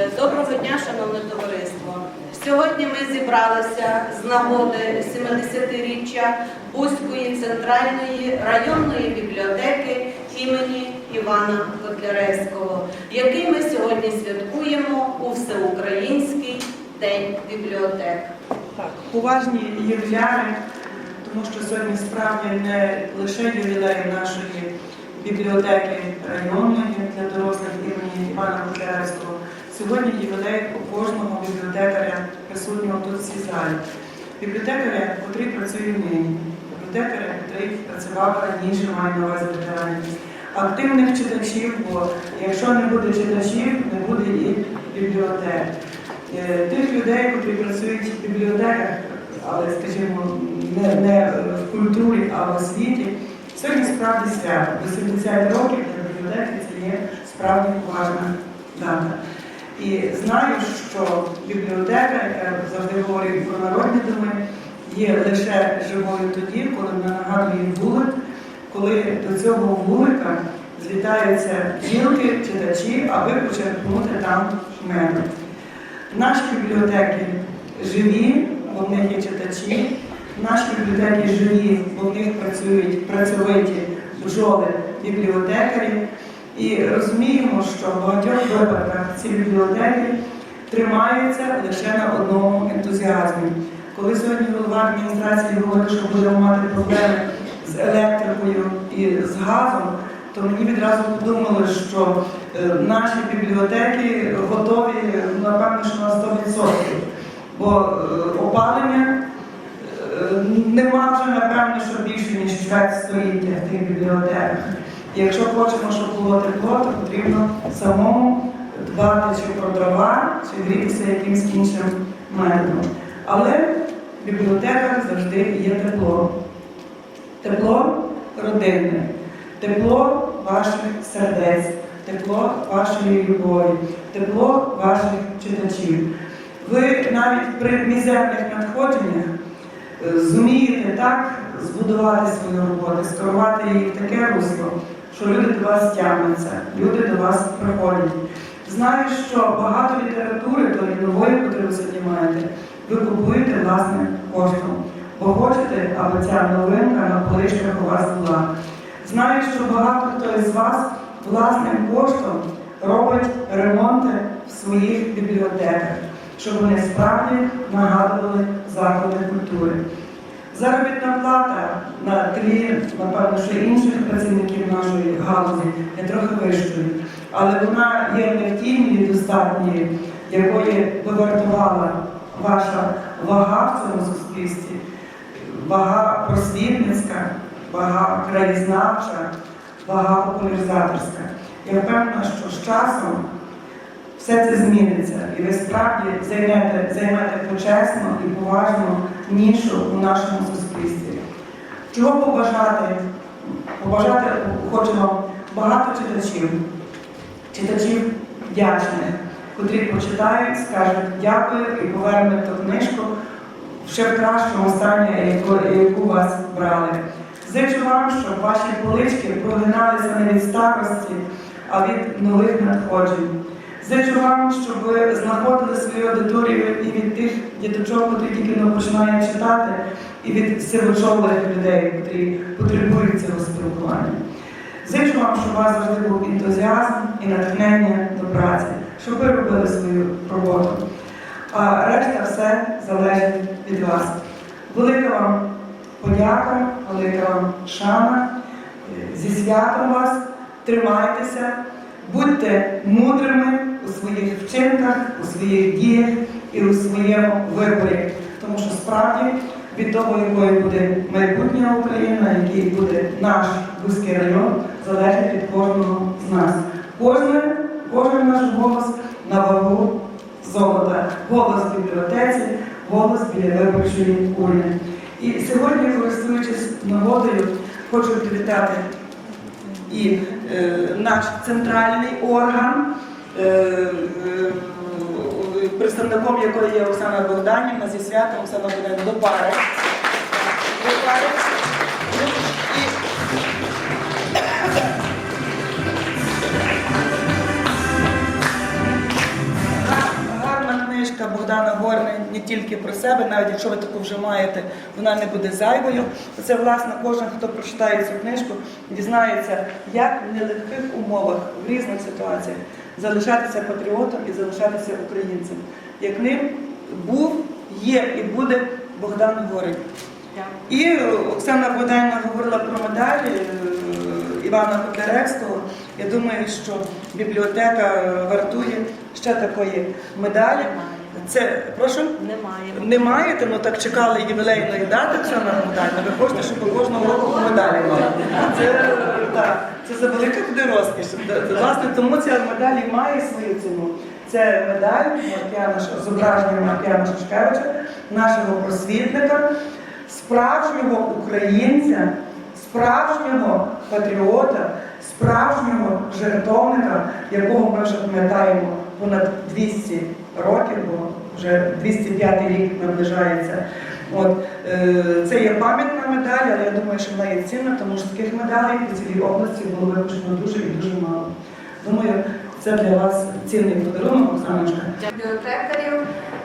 Е, Доброго дня, шановне товариство. Сьогодні ми зібралися з нагоди 70-річчя Бузької центральної районної бібліотеки імені Івана Котляревського, який ми сьогодні святкуємо у Всеукраїнський день бібліотек. Так, поважні ювіляри, тому що сьогодні справді не лише ювілей нашої бібліотеки районної для дорослих імені Івана Котляревського. Сьогодні ювілей у кожного бібліотекаря, присутнього тут в цій залі. Бібліотекаря, котрий працює нині, бібліотекаря, котрий працював раніше, має на увазі ветеранів. Активних читачів, бо якщо не буде читачів, не буде і бібліотек. Е, Тих людей, які працюють в бібліотеках, але, скажімо, не, не в культурі, а в освіті, сьогодні справді свято. 80 років для бібліотеки це є справді поважна дата. І знаю, що бібліотека, я завжди говорю про народні доми, є лише живою тоді, коли вона нагадує вулик, коли до цього вулика злітаються жінки, читачі, аби почерпнути там мене. Наші бібліотеки живі, бо в них є читачі. Наші бібліотеки живі, бо в них працюють працьовиті бджоли бібліотекарі. І розуміємо, що в багатьох випадках ці бібліотеки тримаються лише на одному ентузіазмі. Коли сьогодні голова адміністрації говорить, що будемо мати проблеми з електрикою і з газом, то мені відразу подумали, що е, наші бібліотеки готові, напевно, що на 100%. Бо е, опалення е, нема вже, напевно, що більше, ніж чверть століття в тих бібліотеках. І якщо хочемо, щоб було тепло, то потрібно самому дбати чи про дрова, чи грітися якимось іншим методом. Але в бібліотеках завжди є тепло. Тепло родинне, тепло ваших сердець, тепло вашої любові, тепло ваших читачів. Ви навіть при мізерних надходженнях е, зумієте так збудувати свою роботу, скерувати її в таке русло, що люди до вас тягнуться, люди до вас приходять. Знаю, що багато літератури, тої нової, яку ви сьогодні маєте, ви купуєте власним коштом, бо хочете, аби ця новинка на поличках у вас була. Знаю, що багато хто із вас власним коштом робить ремонти в своїх бібліотеках, щоб вони справді нагадували заклади культури. Заробітна плата на тлі, напевно, що інших працівників нашої галузі є трохи вищою, але вона є не в тій достатньої, якої би вартувала ваша вага в цьому суспільстві, вага просвітницька, вага краєзнавча, вага популяризаторська. Я впевнена, що з часом все це зміниться, і ви справді займете, займете почесну і поважну нішу у нашому суспільстві. Чого побажати? Побажати хочемо багато читачів, читачів вдячних, котрі почитають, скажуть дякую і повернуть ту книжку ще в кращому стані, яку, яку вас брали. Зичу вам, щоб ваші полички прогиналися не від старості, а від нових надходжень. Зичу вам, щоб ви знаходили свою аудиторію і від тих діточок, які тільки не починають читати, і від сивочолих людей, які потребують цього спілкування. Зичу вам, щоб у вас завжди був ентузіазм і натхнення до праці, щоб ви робили свою роботу. А решта все залежить від вас. Велика вам подяка, велика вам шана. Зі святом вас, тримайтеся, будьте мудрими у своїх вчинках, у своїх діях і у своєму виборі. Тому що справді від того, якою буде майбутня Україна, який буде наш Бузький район, залежить від кожного з нас. Кожен, кожен наш голос на вагу золота, голос в бібліотеці, голос біля виборчої урни. І сьогодні, користуючись нагодою, хочу привітати і е, наш центральний орган, представником якої є Оксана Богданівна зі святом Оксана Богданівна до пари. Тільки про себе, навіть якщо ви таку вже маєте, вона не буде зайвою. Це власне кожен, хто прочитає цю книжку, дізнається, як в нелегких умовах в різних ситуаціях залишатися патріотом і залишатися українцем. Як ним був, є і буде Богдан Горень. І Оксана Богданівна говорила про медалі е, Івана Котляревського. Я думаю, що бібліотека вартує ще такої медалі. Це прошу? Немає. Не маєте, ну так чекали ювілейної дати Оксана Богданівна. Ви хочете, щоб кожного року медалі мали. Це, так, це за велика буде розкіш. Власне, тому ця медаль і має свою ціну. Це медаль Маркіяна зображення Маркіяна Шашкевича, нашого просвітника, справжнього українця, справжнього патріота, справжнього жертовника, якого ми вже пам'ятаємо понад 200 років, бо вже 205 рік наближається. От, е, це є пам'ятна медаль, але я думаю, що вона є цінна, тому що таких медалей у цілій області було випущено дуже і дуже мало. Думаю, це для вас цінний подарунок, Оксаночка. бібліотекарів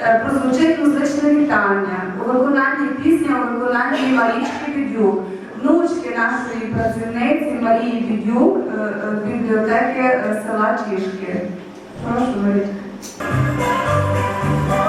е, прозвучить музичне вітання у виконанні пісні у виконанні Марічки Бідюк, внучки нашої працівниці Марії Бідюк, е, бібліотеки села Чішки. Прошу, Марічка. Нема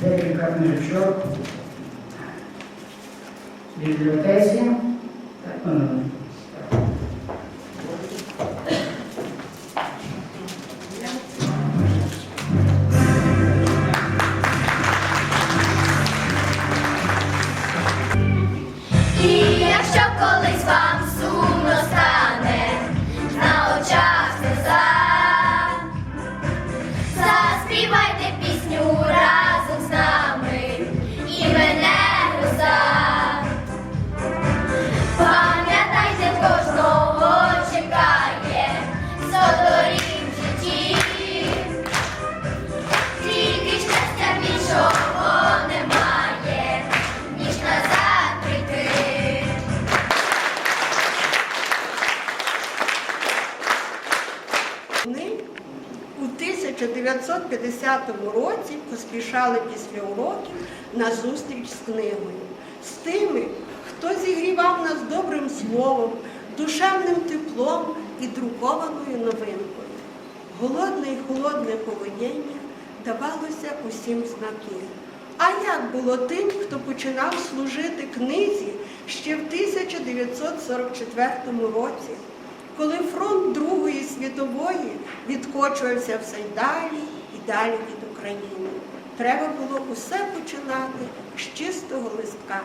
декілька книжечок в бібліотеці. Е, І 1950 році поспішали після уроків на зустріч з книгою, з тими, хто зігрівав нас добрим словом, душевним теплом і друкованою новинкою. Голодне і холодне повоєння давалося усім знаки. А як було тим, хто починав служити книзі ще в 1944 році? коли фронт Другої світової відкочувався все далі далі від України. Треба було усе починати з чистого листка.